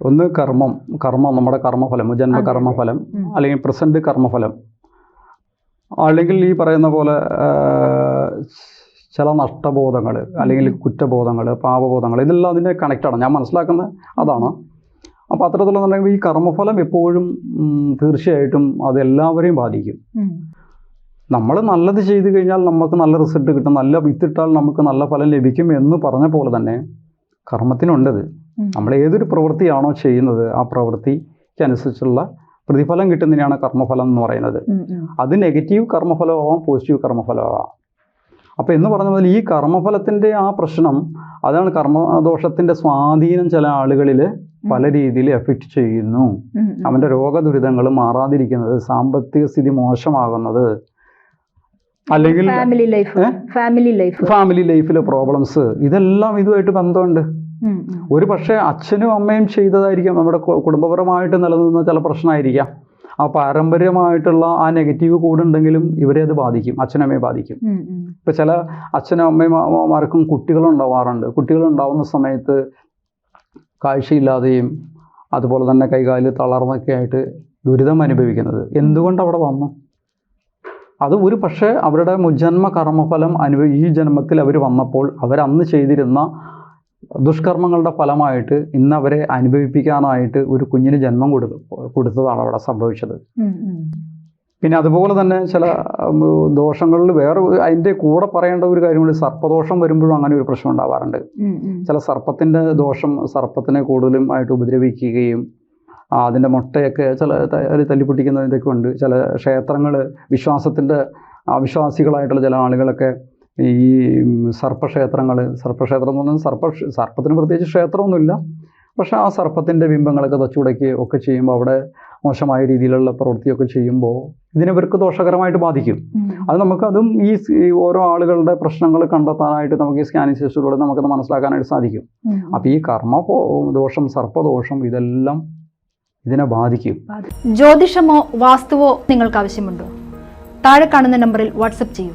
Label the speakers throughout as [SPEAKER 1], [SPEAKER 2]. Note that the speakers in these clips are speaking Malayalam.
[SPEAKER 1] ഒന്ന് കർമ്മം കർമ്മം നമ്മുടെ കർമ്മഫലം ജന്മ കർമ്മഫലം
[SPEAKER 2] ഉം.
[SPEAKER 1] അല്ലെങ്കിൽ പ്രസന്റ് കർമ്മഫലം. അല്ലെങ്കിൽ ഈ പറയുന്ന പോലെ ചില നഷ്ടബോധങ്ങൾ അല്ലെങ്കിൽ കുറ്റബോധങ്ങൾ പാപബോധങ്ങൾ ഇതെല്ലാം അതിന്റെ കണക്റ്റാണ് ഞാൻ മനസ്സിലാക്കുന്നത് അതാണ്. അപ്പോൾ അത്തരത്തിലുണ്ടെങ്കിൽ ഈ കർമ്മഫലം എപ്പോഴും തീർച്ചയായിട്ടും അത് എല്ലാവരെയും ബാധിക്കും. നമ്മൾ നല്ലത് ചെയ്തു കഴിഞ്ഞാൽ നമുക്ക് നല്ല റിസൾട്ട് കിട്ടും. നല്ല വിത്തിട്ടാൽ നമുക്ക് നല്ല ഫലം ലഭിക്കും എന്ന് പറഞ്ഞ പോലെ തന്നെ കർമ്മത്തിനുണ്ടത്. നമ്മൾ ഏതൊരു പ്രവൃത്തിയാണോ ചെയ്യുന്നത് ആ പ്രവൃത്തിക്ക് അനുസരിച്ചുള്ള പ്രതിഫലം കിട്ടുന്നതിനാണ് കർമ്മഫലം എന്ന് പറയുന്നത്. അത് നെഗറ്റീവ് കർമ്മഫലമാവാം പോസിറ്റീവ് കർമ്മഫലമാവാം. അപ്പോൾ എന്ന് പറഞ്ഞ പോലെ ഈ കർമ്മഫലത്തിന്റെ ആ പ്രശ്നം അതാണ് കർമ്മദോഷത്തിന്റെ സ്വാധീനം ചില ആളുകളിൽ പല രീതിയിൽ എഫക്റ്റ് ചെയ്യുന്നു. അവന്റെ രോഗദുരിതങ്ങൾ മാറാതിരിക്കുന്നത് സാമ്പത്തിക സ്ഥിതി മോശമാകുന്നത് അല്ലെങ്കിൽ
[SPEAKER 2] family life family life
[SPEAKER 1] family ലൈഫിലെ പ്രോബ്ലംസ് ഇതെല്ലാം ഇതുമായിട്ട് ബന്ധമുണ്ട്. ഒരു പക്ഷേ അച്ഛനും അമ്മയും ചെയ്തതായിരിക്കാം. നമ്മുടെ കുടുംബപരമായിട്ട് നിലനിന്ന ചില പ്രശ്നമായിരിക്കാം. ആ പാരമ്പര്യമായിട്ടുള്ള ആ നെഗറ്റീവ് കൂടുണ്ടെങ്കിലും ഇവരെ അത് ബാധിക്കും. അച്ഛനമ്മയെ ബാധിക്കും. ഇപ്പം ചില അച്ഛനും അമ്മമാർക്കും കുട്ടികളുണ്ടാവാറുണ്ട്. കുട്ടികളുണ്ടാവുന്ന സമയത്ത് കാഴ്ചയില്ലാതെയും അതുപോലെ തന്നെ കൈകാലിൽ തളർന്നൊക്കെ ആയിട്ട് ദുരിതം അനുഭവിക്കുന്നത്. എന്തുകൊണ്ട് അവിടെ വന്നു? അത് ഒരു പക്ഷേ അവരുടെ മുജന്മ കർമ്മഫലം അനുഭവി ഈ ജന്മത്തിൽ അവർ വന്നപ്പോൾ അവരന്ന് ചെയ്തിരുന്ന ദുഷ്കർമ്മങ്ങളുടെ ഫലമായിട്ട് ഇന്ന് അവരെ അനുഭവിപ്പിക്കാനായിട്ട് ഒരു കുഞ്ഞിന് ജന്മം കൊടുത്തു കൊടുത്തതാണ് അവിടെ സംഭവിച്ചത്. പിന്നെ അതുപോലെ തന്നെ ചില ദോഷങ്ങളിൽ വേറെ അതിന്റെ കൂടെ പറയേണ്ട ഒരു കാര്യമുണ്ട് സർപ്പദോഷം വരുമ്പോഴും അങ്ങനെ ഒരു പ്രശ്നം ഉണ്ടാവാറുണ്ട്. ചില സർപ്പത്തിന്റെ ദോഷം സർപ്പത്തിനെ കൂടുതലും ആയിട്ട് ഉപദ്രവിക്കുകയും അതിന്റെ മുട്ടയൊക്കെ ചില ത- തല്ലിപ്പൊട്ടിക്കുന്ന ഇതൊക്കെ ഉണ്ട് ചില ക്ഷേത്രങ്ങൾ വിശ്വാസത്തിന്റെ അവിശ്വാസികളായിട്ടുള്ള ചില ആളുകളൊക്കെ ഈ സർപ്പക്ഷേത്രങ്ങൾ സർപ്പക്ഷേത്രം എന്ന് പറഞ്ഞാൽ സർപ്പ സർപ്പത്തിന് പ്രത്യേകിച്ച് ക്ഷേത്രമൊന്നുമില്ല. പക്ഷേ ആ സർപ്പത്തിന്റെ ബിംബങ്ങളൊക്കെ തച്ചുടയ്ക്ക് ഒക്കെ ചെയ്യുമ്പോൾ അവിടെ മോശമായ രീതിയിലുള്ള പ്രവൃത്തിയൊക്കെ ചെയ്യുമ്പോൾ ഇതിനിവർക്ക് ദോഷകരമായിട്ട് ബാധിക്കും. അത് നമുക്ക് അതും ഈ ഓരോ ആളുകളുടെ പ്രശ്നങ്ങൾ കണ്ടെത്താനായിട്ട് നമുക്ക് ഈ സ്കാനിങ് സിസ്റ്റത്തിലൂടെ നമുക്കത് മനസ്സിലാക്കാനായിട്ട് സാധിക്കും. അപ്പോൾ ഈ കർമ്മ ദോഷം സർപ്പദോഷം ഇതെല്ലാം ഇതിനെ ബാധിക്കും.
[SPEAKER 2] ജ്യോതിഷമോ വാസ്തുവോ നിങ്ങൾക്ക് ആവശ്യമുണ്ടോ? താഴെ കാണുന്ന നമ്പറിൽ വാട്സപ്പ് ചെയ്യൂ.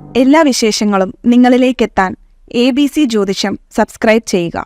[SPEAKER 3] എല്ലാ വിശേഷങ്ങളും നിങ്ങളിലേക്കെത്താൻ എ ബി സി ജ്യോതിഷം സബ്സ്ക്രൈബ് ചെയ്യുക.